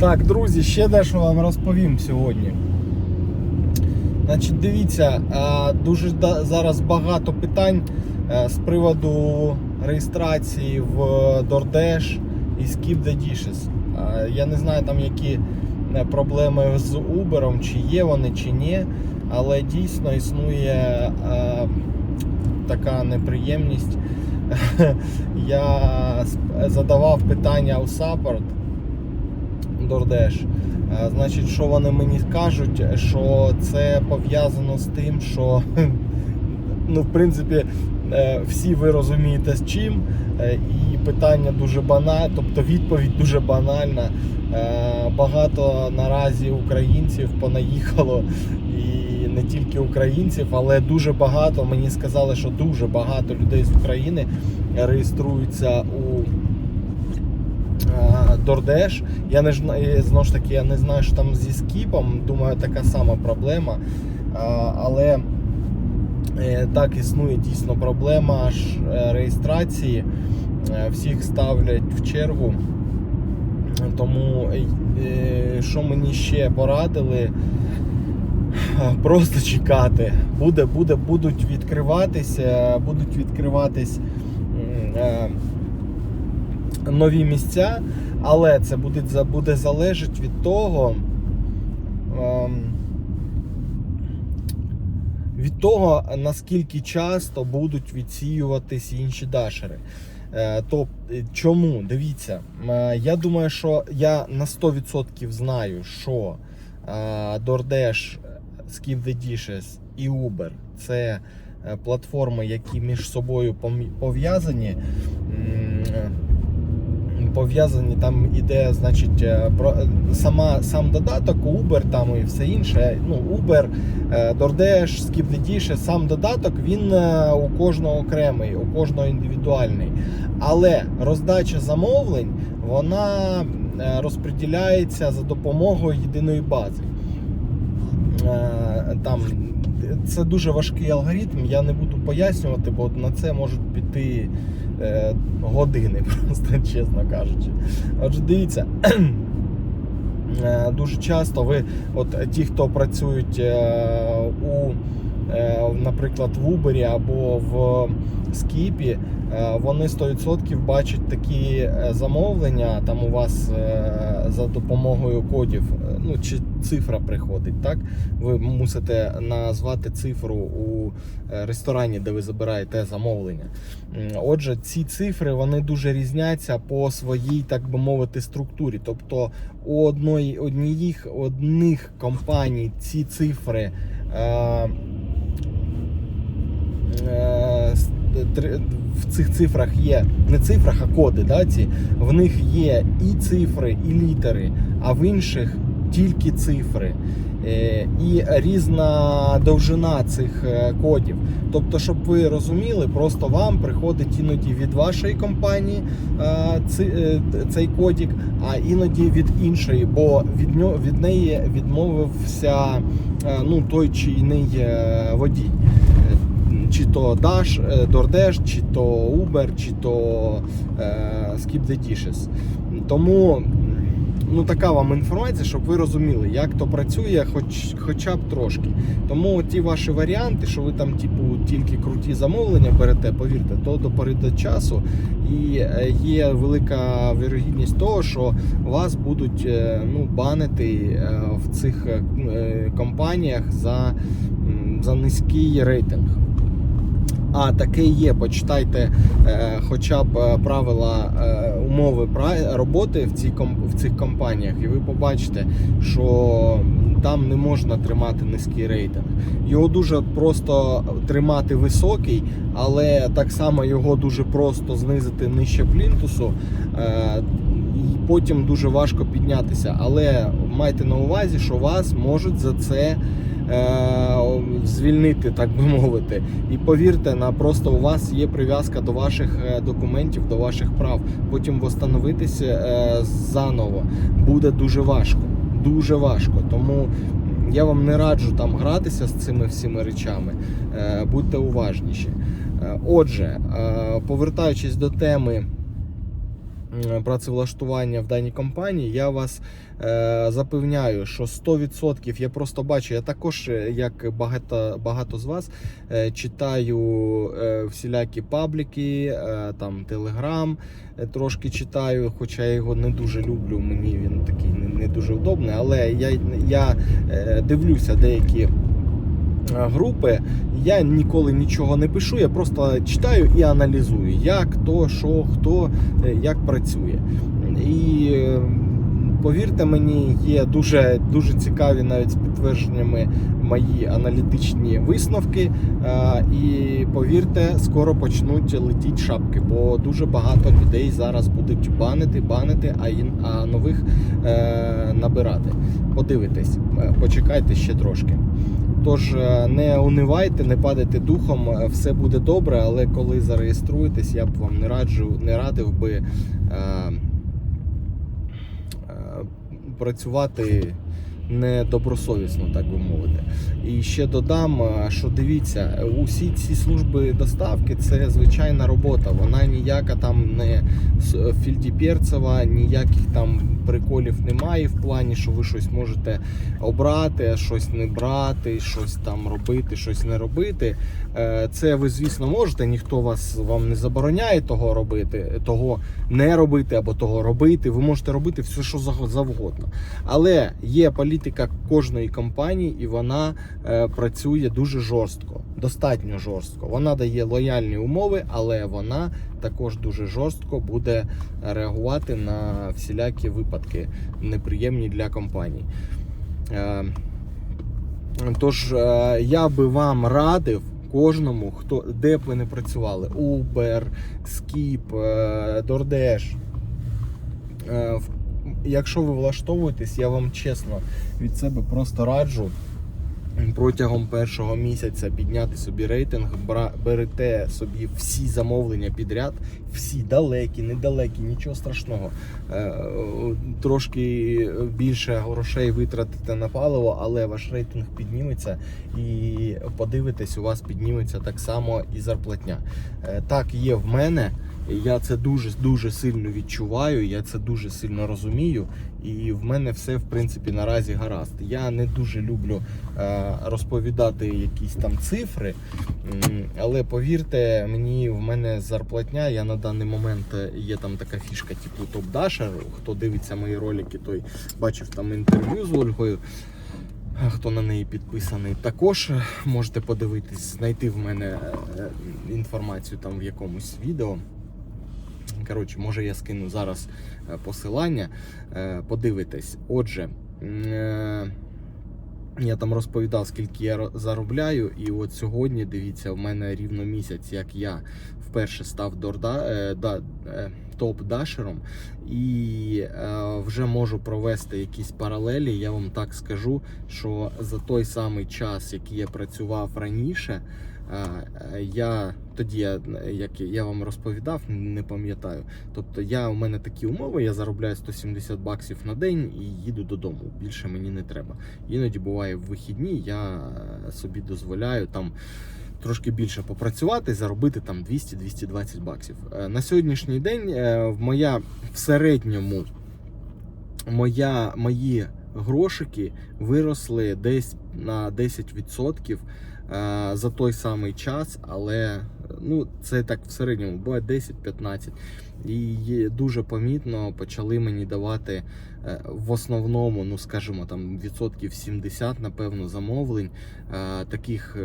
Так, друзі, ще дещо вам розповім сьогодні. Значить, дивіться, е, дуже зараз багато питань е, з приводу реєстрації в DoorDash і Skip the Dishes. Е, Я не знаю там які проблеми з Uber, чи є вони, чи ні, але дійсно існує така неприємність. Я задавав питання у Support DoorDash. Е, Значить, що вони мені кажуть, що це пов'язано з тим, що ну, в принципі, е, всі ви розумієте з чим, е, і питання дуже банальне, тобто відповідь дуже банальна. Багато наразі українців понаїхало, і не тільки українців, але дуже багато. Мені сказали, що дуже багато людей з України реєструються у DoorDash. Я не знову ж таки, я не знаю, що там зі скіпом. Думаю, така сама проблема. Е, Але е, так існує дійсно проблема аж е, реєстрації. Е, Всіх ставлять в чергу. Тому е, що мені ще порадили? Просто чекати. Буде, буде, будуть відкриватися, будуть відкриватись е, нові місця, але це буде, буде залежати від того. ем, від того, наскільки часто будуть відсіюватись інші дашери. Е, То е, чому? Дивіться, е, я думаю, що я на 100% знаю, що DoorDash, Skip the Dishes і Uber це платформи, які між собою пов'язані. Е, Пов'язані там іде, значить, е, про сама сам додаток, Uber там і все інше. Ну, Uber, е, DoorDash, Skip сам додаток він е, у кожного окремий, у кожного індивідуальний. Але роздача замовлень вона е, розподіляється за допомогою єдиної бази. Е, Там це дуже важкий алгоритм, я не буду пояснювати, бо на це можуть піти е, години, просто чесно кажучи. Отже, дивіться. Е, Дуже часто ви, от ті, хто працюють е, у, наприклад, в Uber або в Скіпі, е, вони 100% бачать такі е, замовлення. Там у вас е, за допомогою кодів, е, ну чи цифра приходить, так? Ви мусите назвати цифру у е, ресторані, де ви забираєте замовлення. Отже, ці цифри вони дуже різняться по своїй, так би мовити, структурі. Тобто у одної однієї одних компаній ці цифри. Е, е, в цих цифрах є не цифрах, а коди. Да, ці, в них є і цифри, і літери, а в інших тільки цифри. Е, І різна довжина цих е, кодів. Тобто, щоб ви розуміли, просто вам приходить іноді від вашої компанії е, е, цей кодік, а іноді від іншої, бо від нього від неї відмовився е, ну, той чи іний е, водій. Чи то Dash, е, DoorDash, чи то Uber, чи то е, Skip the Dishes. Тому ну, така вам інформація, щоб ви розуміли, як то працює, хоч, хоча б трошки. Тому ті ваші варіанти, що ви там, типу, тільки круті замовлення берете, повірте, то до пори до часу. І е, є велика вірогідність того, що вас будуть ну, банити в цих компаніях за, за низький рейтинг. А таке є. Почитайте е, хоча б е, правила е, умови роботи в, цій в цих компаніях, і ви побачите, що там не можна тримати низький рейтинг. Його дуже просто тримати високий, але так само його дуже просто знизити нижче плінтусу. І потім дуже важко піднятися. Але майте на увазі, що вас можуть за це звільнити, так би мовити. І повірте, на просто у вас є прив'язка до ваших е, документів, до ваших прав. Потім восстановитися е, заново буде дуже важко. Дуже важко. Тому я вам не раджу там гратися з цими всіми речами. Е, Будьте уважніші. Е, Отже, е, повертаючись до теми працевлаштування в даній компанії, я вас е, запевняю, що 100% я просто бачу, я також, е, як багато, багато з вас, е, читаю е, всілякі пабліки, е, там Телеграм е, трошки читаю, хоча я його не дуже люблю, мені він такий не, не дуже удобний, але я, я е, дивлюся деякі. Е, Групи я ніколи нічого не пишу, я просто читаю і аналізую, як то, що, хто, е, як працює. І повірте мені, є дуже, дуже цікаві навіть з підтвердженнями мої аналітичні висновки. Е, І повірте, скоро почнуть летіти шапки, бо дуже багато людей зараз будуть банити, банити, а, нових набирати. Подивитесь, почекайте ще трошки. Тож е, не унивайте, не падайте духом, е, все буде добре, але коли зареєструєтесь, я б вам не раджу, не радив би е, е, працювати недобросовісно, так би мовити. І ще додам, е, що дивіться, усі ці служби доставки це звичайна робота. Вона ніяка там не фільдіперцева, ніяких там приколів немає в плані, що ви щось можете обрати, щось не брати, щось там робити, щось не робити. Е, Це ви, звісно, можете. Ніхто вас вам не забороняє того робити, того не робити або того робити. Ви можете робити все, що завгодно. Але є політика кожної компанії, і вона е, працює дуже жорстко, достатньо жорстко. Вона дає лояльні умови, але вона також дуже жорстко буде реагувати на всілякі випадки неприємні для компаній. Е, Тож е, я би вам радив кожному, хто де б ви не працювали: Uber, Skip, е, DoorDash. Якщо ви влаштовуєтесь, я вам чесно від себе просто раджу протягом першого місяця підняти собі рейтинг, берете собі всі замовлення підряд, всі далекі, недалекі, нічого страшного. Е, Трошки більше грошей витратите на паливо, але ваш рейтинг підніметься і подивитесь, у вас підніметься так само і зарплатня. Е, Так є в мене. Я це дуже дуже сильно відчуваю, я це дуже сильно розумію, і в мене все в принципі наразі гаразд. Я не дуже люблю е, розповідати якісь там цифри, але повірте, мені в мене зарплатня. Я на даний момент е, є там така фішка, типу Топ Дашер. Хто дивиться мої ролики, той бачив там інтерв'ю з Ольгою. Хто на неї підписаний, також е, можете подивитись, знайти в мене інформацію там в якомусь відео. Коротше, може я скину зараз е, посилання, е, подивитесь. Отже, е, я там розповідав, скільки я заробляю, і от сьогодні, дивіться, в мене рівно місяць, як я вперше став дорда, да, е, топ-дашером, і вже можу провести якісь паралелі. Я вам так скажу, що за той самий час, який я працював раніше, я тоді, як я вам розповідав, не пам'ятаю. Тобто я у мене такі умови, я заробляю 170 баксів на день і їду додому. Більше мені не треба. Іноді буває в вихідні, я е, собі дозволяю там. Трошки більше попрацювати, заробити там 200-220 баксів. Е, На сьогоднішній день е, в моя в середньому моя, мої грошики виросли десь на 10% е, за той самий час, але е, ну, це так в середньому буває 10-15. І дуже помітно почали мені давати е, в основному, ну скажімо, там відсотків 70, напевно, замовлень е, таких.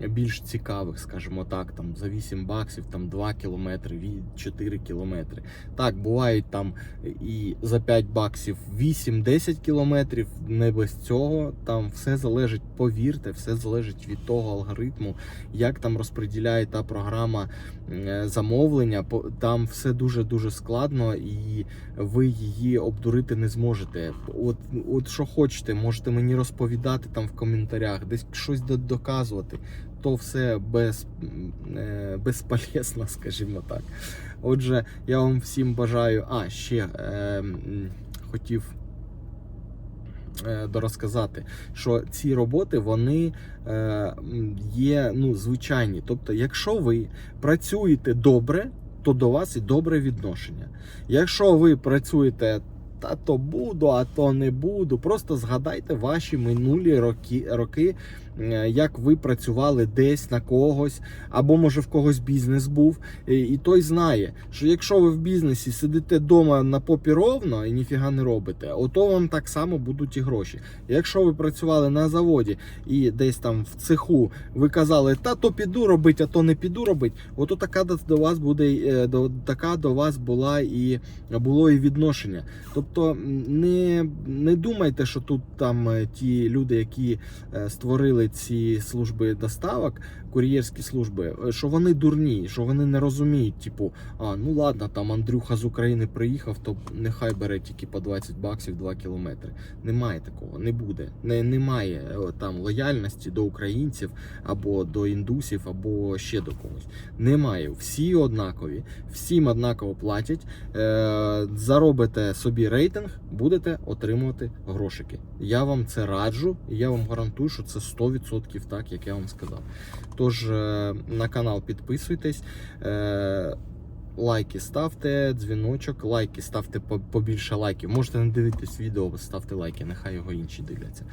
Більш цікавих, скажімо так, там за 8 баксів, там 2 кілометри, ві- 4 кілометри. Так, бувають там і за 5 баксів 8-10 кілометрів. Не без цього. Там все залежить, повірте, все залежить від того алгоритму, як там розподіляє та програма замовлення. По- Там все дуже дуже складно, і ви її обдурити не зможете. От, от що хочете, можете мені розповідати там в коментарях, десь щось доказувати. То все без, е, безполезно, скажімо так. Отже, я вам всім бажаю. А, ще е, хотів е, дорозказати, що ці роботи вони е, є ну, звичайні. Тобто, якщо ви працюєте добре, то до вас і добре відношення. Якщо ви працюєте. Та то буду, а то не буду. Просто згадайте ваші минулі роки, роки, е, як ви працювали десь на когось, або може в когось бізнес був. І, і той знає, що якщо ви в бізнесі сидите вдома на попі ровно і ніфіга не робите, ото вам так само будуть і гроші. Якщо ви працювали на заводі і десь там в цеху ви казали, та то піду робити, а то не піду робити, ото така до, до вас буде е, до, така до вас була і було і відношення. Тобто м, не, не думайте, що тут там е, ті люди, які е, створили ці служби доставок, кур'єрські служби, е, що вони дурні, що вони не розуміють, типу, а ну ладно, там Андрюха з України приїхав, то нехай бере тільки по 20 баксів 2 кілометри. Немає такого, не буде. Не, немає там лояльності до українців або до індусів, або ще до когось. Немає. Всі однакові, всім однаково платять. Заробите собі рейтинг, будете отримувати грошики. Я вам це раджу, і я вам гарантую, що це 100% так, як я вам сказав. Тож е, на канал підписуйтесь. Лайки ставте, дзвіночок, лайки ставте по- побільше лайків. Можете не дивитись відео, ставте лайки, нехай його інші дивляться.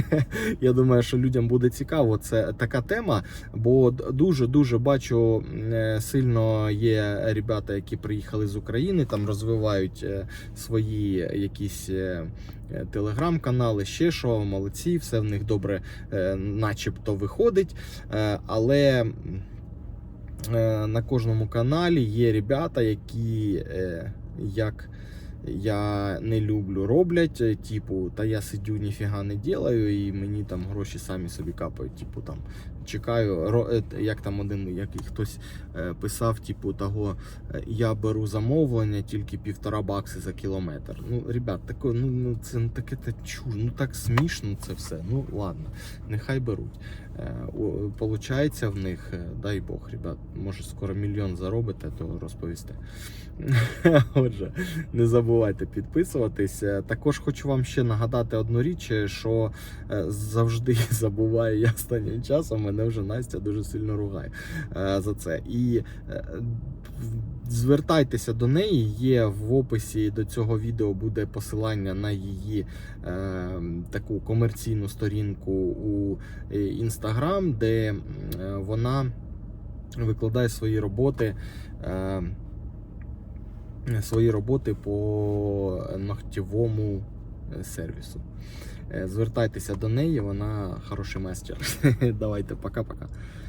Я думаю, що людям буде цікаво. Це така тема, бо дуже дуже бачу е, сильно є ребята, які приїхали з України, там розвивають е, свої якісь. е, Телеграм-канали, ще що, молодці, все в них добре, начебто виходить. Але на кожному каналі є ребята, які е, як я не люблю, роблять, е, типу, та я сидю, ніфіга не ділаю, і мені там гроші самі собі капають. Типу там чекаю, е, як там один, який хтось е, писав, типу, того е, я беру замовлення тільки півтора бакси за кілометр. Ну, ребят, таке, ну, ну це ну, таке та чур, ну так смішно це все. Ну ладно, нехай беруть. Получається в них, дай Бог, ребят, може скоро мільйон заробите, то розповісте. Отже, не забувайте підписуватись. Е, Також хочу вам ще нагадати одну річ, що завжди забуваю я останнім часом. Мене вже Настя дуже сильно ругає е, за це. І е, звертайтеся до неї. Є в описі до цього відео буде посилання на її е, таку комерційну сторінку у інстаграм, де е, вона викладає свої роботи. е, Свої роботи по ногтєвому сервісу. Е, Звертайтеся до неї, вона хороший майстер. Давайте, пока-пока.